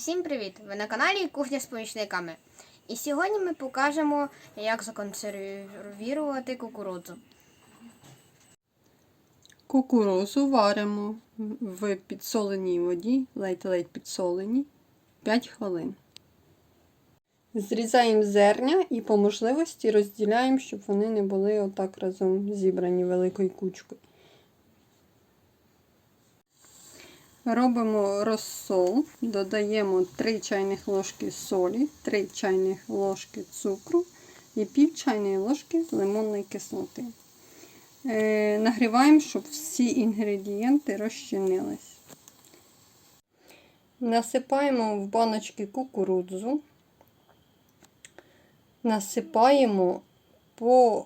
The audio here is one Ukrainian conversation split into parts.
Всім привіт! Ви на каналі Кухня з помічниками. І сьогодні ми покажемо, як законсервувати кукурудзу. Кукурузу варимо в підсоленій воді, ледь-ледь підсоленій, 5 хвилин. Зрізаємо зерня і по можливості розділяємо, щоб вони не були отак разом зібрані великою кучкою. Робимо розсол, додаємо 3 чайних ложки солі, 3 чайних ложки цукру і пів чайної ложки лимонної кислоти. Е, нагріваємо, щоб всі інгредієнти розчинились. Насипаємо в баночки кукурудзу, насипаємо по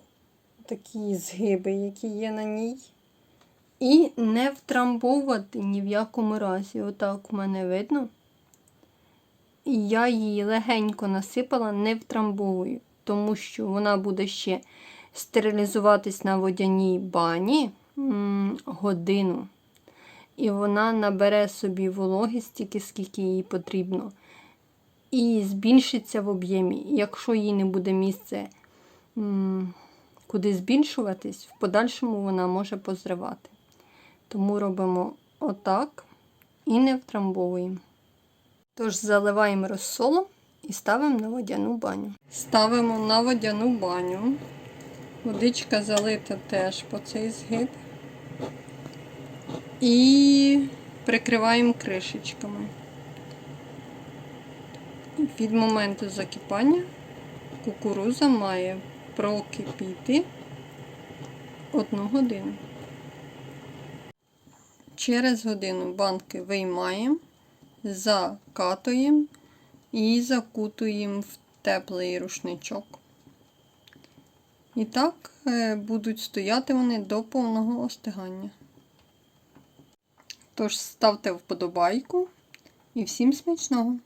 такі згиби, які є на ній. І не втрамбовувати ні в якому разі. Отак у мене видно. І я її легенько насипала, не втрамбовую, тому що вона буде ще стерилізуватись на водяній бані годину. І вона набере собі вологи стільки, скільки їй потрібно. І збільшиться в об'ємі. Якщо їй не буде місце куди збільшуватись, в подальшому вона може позривати. Тому робимо отак і не втрамбовуємо. Тож заливаємо розсолом і ставимо на водяну баню. Ставимо на водяну баню. Водичка залита теж по цей згиб. І прикриваємо кришечками. Від моменту закипання кукуруза має прокипіти одну годину. Через годину банки виймаємо, закатуємо і закутуємо в теплий рушничок. І так е, будуть стояти вони до повного остигання. Тож ставте вподобайку і всім смачного!